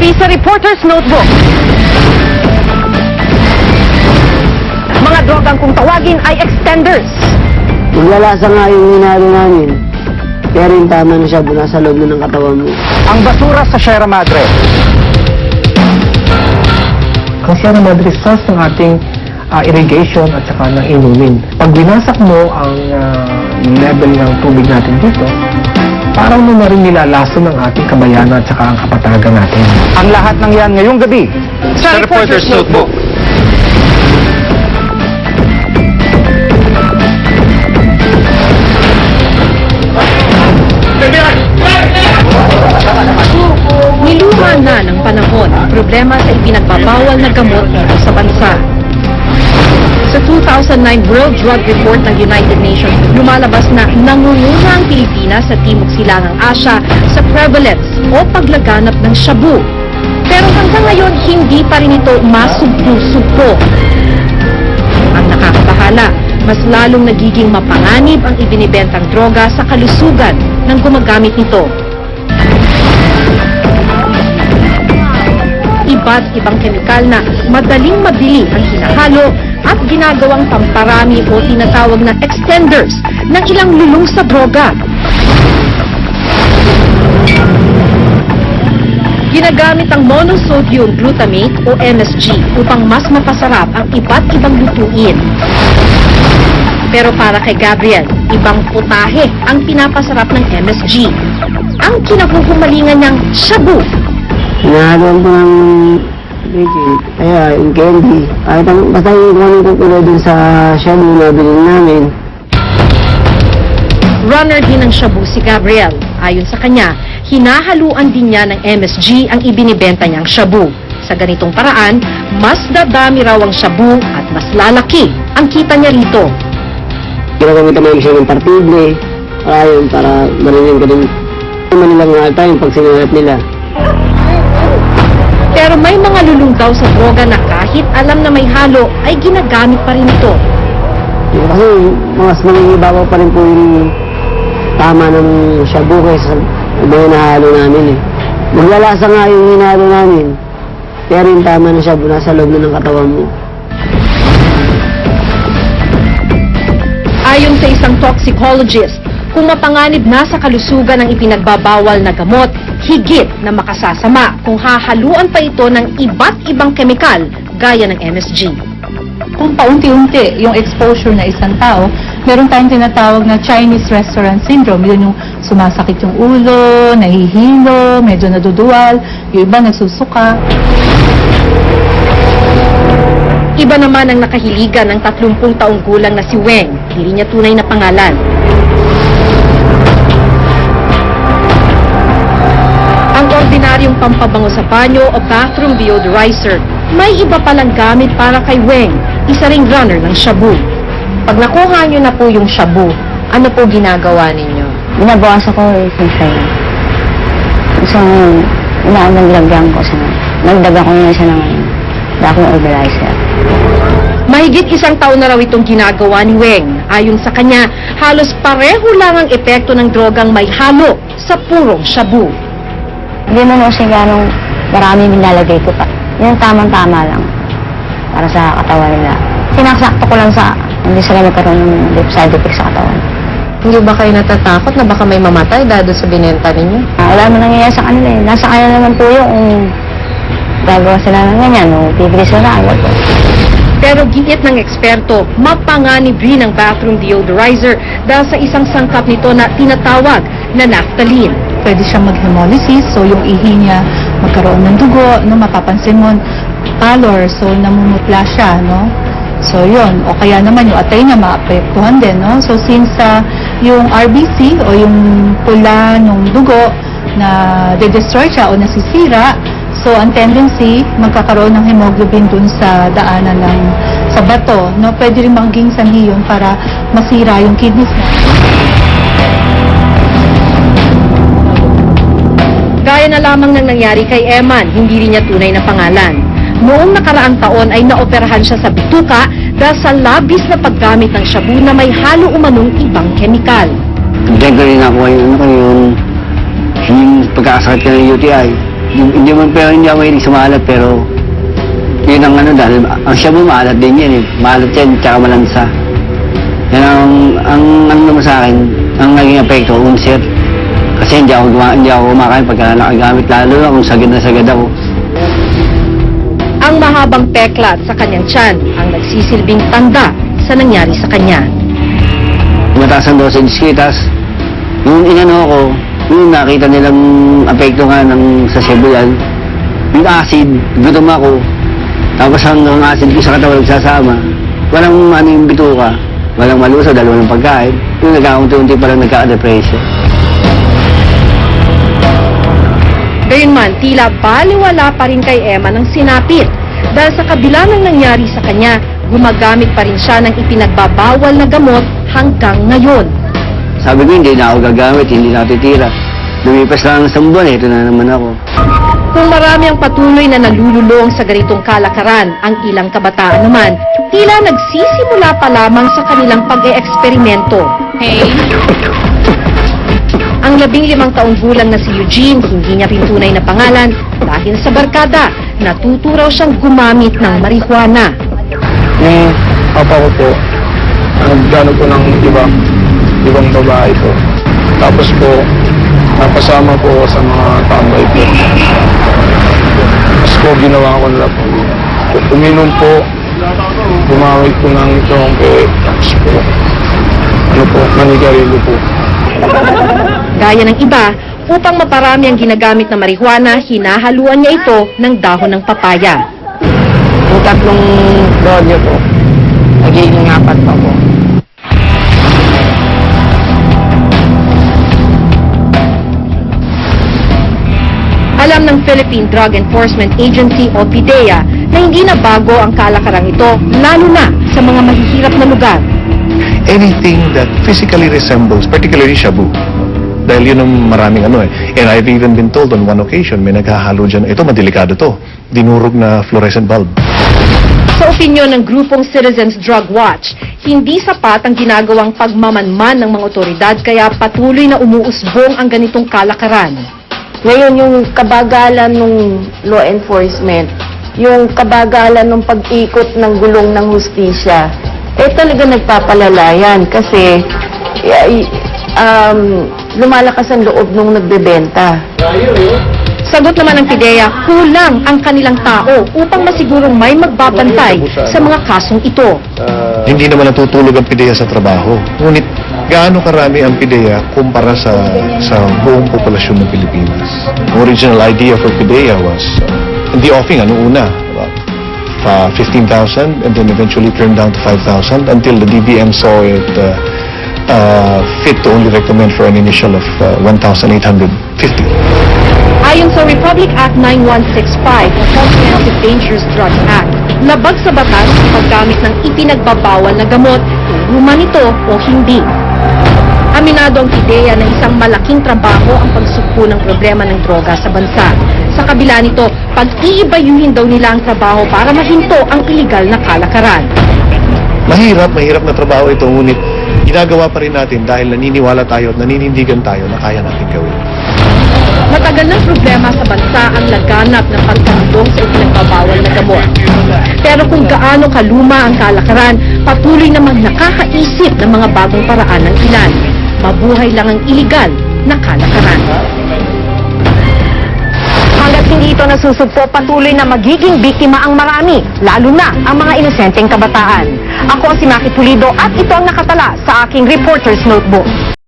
Sabi sa reporter's notebook, mga drogang kung tawagin ay extenders. Maglalasa nga yung hinalo namin. Kaya rin tama na siya, nasa loob na ng katawan mo. Ang basura sa Sierra Madre. Ang Sierra Madre source ng ating ah, irrigation at saka ng inumin. Pag binasak mo ang ah, level ng tubig natin dito, parang mo na rin nilalason ng ating kabayanan at saka ang kapatagan natin. Ang lahat ng yan ngayong gabi Sa reporter's notebook. Niluma na ng panahon ang problema sa ipinagbabawal na gamot dito sa bansa. Sa 2009 World Drug Report ng United Nations, lumalabas na nangunguna ang Pilipinas sa Timog Silangang Asya sa prevalence o paglaganap ng shabu. Pero hanggang ngayon, hindi pa rin ito masugpo-sugpo. Ang nakakabahala, mas lalong nagiging mapanganib ang ibinibentang droga sa kalusugan ng gumagamit nito. iba't ibang kemikal na madaling mabili ang hinahalo at ginagawang pamparami o tinatawag na extenders ng ilang lulong sa droga. Ginagamit ang monosodium glutamate o MSG upang mas mapasarap ang iba't ibang lutuin. Pero para kay Gabriel, ibang putahe ang pinapasarap ng MSG. Ang kinakukumalingan niyang shabu ko ng baking. Kaya yung candy. Kahit ang, basta yung kung anong kukulo dun sa shabu na bilhin namin. Runner din ng shabu si Gabriel. Ayon sa kanya, hinahaluan din niya ng MSG ang ibinibenta niyang shabu. Sa ganitong paraan, mas dadami raw ang shabu at mas lalaki ang kita niya rito. Ginagamit naman siya ng partible. Para yun, para marinig ko din. Hindi nilang nga time pag sinulat nila. Pero may mga daw sa droga na kahit alam na may halo, ay ginagamit pa rin ito. Kasi mas mangingibabaw pa rin po yung tama ng shabu kaysa sa mga nahalo namin eh. Maglalasa nga yung hinalo namin. Kaya rin tama ng shabu, nasa loob na ng katawan mo. Ayon sa isang toxicologist, kung mapanganib na sa kalusugan ang ipinagbabawal na gamot, higit na makasasama kung hahaluan pa ito ng iba't ibang kemikal gaya ng MSG. kung paunti-unti yung exposure na isang tao, meron tayong tinatawag na Chinese restaurant syndrome. Yun yung sumasakit yung ulo, nahihilo, medyo naduduwal, yung iba nagsusuka. Iba naman ang nakahiligan ng 30 taong gulang na si Weng, hindi niya tunay na pangalan. Ordinaryong pampabango sa banyo o bathroom deodorizer, may iba palang gamit para kay Weng, isa ring runner ng shabu. Pag nakuha niyo na po yung shabu, ano po ginagawa ninyo? Binabawasan ko yung sensay. Isang inaanong lagyan ko sa nagdaga ko na siya ng vacuum organizer. Mahigit isang taon na raw itong ginagawa ni Weng. Ayon sa kanya, halos pareho lang ang epekto ng drogang may halo sa purong shabu. Hindi mo kasi ganong marami nilalagay ko pa. Yung tamang-tama lang para sa katawan nila. Sinasakto ko lang sa hindi sila magkaroon ng side effects sa katawan. Hindi ba kayo natatakot na baka may mamatay dahil sa binenta ninyo? Ah, wala mo nangyayari sa kanila eh. Nasa kanila naman po yung kung gagawa sila ng ganyan o bibili sila na agad. Pero giit ng eksperto, mapanganib rin ang bathroom deodorizer dahil sa isang sangkap nito na tinatawag na naphthalene. Pwede siyang mag-hemolysis, so yung ihi niya magkaroon ng dugo, no, mapapansin mo pallor, so namumutla siya, no? So yun, o kaya naman yung atay niya maapektuhan din, no? So since ah, yung RBC o yung pula ng dugo na de-destroy siya o nasisira, so ang tendency magkakaroon ng hemoglobin dun sa daanan ng sa bato, no? Pwede rin maging sanhi yun para masira yung kidneys niya. Gaya na lamang ng nangyari kay Eman, hindi rin niya tunay na pangalan. Noong nakaraang taon ay naoperahan siya sa bituka dahil sa labis na paggamit ng shabu na may halo umanong ibang kemikal. Diyan ko rin ako yung ano yung, yung pagkakasakit ka ng UTI. Hindi, hindi man pero hindi ako mahilig sa maalat pero yun ang ano dahil ang shabu maalat din yan eh. Maalat yan tsaka malansa. Yan ang, ang ano naman sa akin, ang naging epekto, unser. Kasi hindi ako, guma, hindi ako kumakain pagka nakagamit lalo na kung sagad na sagad ako. Ang mahabang peklat sa kanyang tiyan ang nagsisilbing tanda sa nangyari sa kanya. Mataas ang dosage ko, tas yung inano ako, yung nakita nilang apekto nga ng sa Cebu yan, yung acid, gutom ako, tapos hanggang acid ko sa katawan nagsasama, walang ano yung bituka, walang malusaw, dalawa ng pagkain, yung nagkakunti-unti pa lang nagka-depression. Gayunman, tila baliwala pa rin kay Emma ng sinapit. Dahil sa kabila ng nangyari sa kanya, gumagamit pa rin siya ng ipinagbabawal na gamot hanggang ngayon. Sabi ko, hindi na ako gagamit, hindi natitira. Lumipas lang ang isang buwan, ito na naman ako. Kung marami ang patuloy na nalululong sa ganitong kalakaran, ang ilang kabataan naman, tila nagsisimula pa lamang sa kanilang pag-e-eksperimento. Hey, Ang labing limang taong gulang na si Eugene, hindi niya rin tunay na pangalan dahil sa barkada, natuto raw siyang gumamit ng marijuana. Yung papa ko po, nagano po ng iba, ibang babae po. Tapos po, napasama po sa mga tambay po. Tapos po, ginawa ko nila po. Uminom po, gumamit po ng tongke, tapos po, ano po, manigarilyo po. Gaya ng iba, upang maparami ang ginagamit na marijuana, hinahaluan niya ito ng dahon ng papaya. Yung tatlong rodyo po, nagiging apat pa po. Alam ng Philippine Drug Enforcement Agency o PIDEA na hindi na bago ang kalakaran ito, lalo na sa mga mahihirap na lugar. anything that physically resembles, particularly shabu. Dahil yun ang maraming ano eh. And I've even been told on one occasion, may naghahalo dyan, ito madelikado to, dinurog na fluorescent bulb. Sa opinyon ng grupong Citizens Drug Watch, hindi sapat ang ginagawang pagmamanman ng mga otoridad kaya patuloy na umuusbong ang ganitong kalakaran. Ngayon, yung kabagalan ng law enforcement, yung kabagalan ng pag-ikot ng gulong ng hustisya, eh talaga nagpapalala yan kasi eh, um, lumalakas ang loob nung nagbebenta. Sagot naman ng PIDEA, kulang ang kanilang tao upang masigurong may magbabantay sa mga kasong ito. Hindi naman natutulog ang PIDEA sa trabaho. Ngunit gaano karami ang PIDEA kumpara sa sa buong populasyon ng Pilipinas. Ang original idea for PIDEA was, uh, in the offing, ano una, uh, 15,000 and then eventually turned down to 5,000 until the DBM saw it uh, uh, fit to only recommend for an initial of uh, 1,850. Ayon sa Republic Act 9165 o Comprehensive Dangerous Drugs Act, labag sa batas ang paggamit ng ipinagbabawal na gamot, luma nito o hindi. Aminado ang ideya na isang malaking trabaho ang pagsugpo ng problema ng droga sa bansa. Sa kabila nito, pag-iibayuhin daw nila ang trabaho para mahinto ang iligal na kalakaran. Mahirap, mahirap na trabaho ito, ngunit ginagawa pa rin natin dahil naniniwala tayo at naninindigan tayo na kaya natin gawin. Matagal ng problema sa bansa ang laganap ng pagtandong sa ipinagbabawal na gamot. Pero kung gaano kaluma ang kalakaran, patuloy namang nakakaisip ng mga bagong paraan ng ilan. Mabuhay lang ang iligal na kalakaran. Hindi ito nasusugpo, patuloy na magiging biktima ang marami, lalo na ang mga inosenteng kabataan. Ako si Maki Pulido at ito ang nakatala sa aking Reporter's Notebook.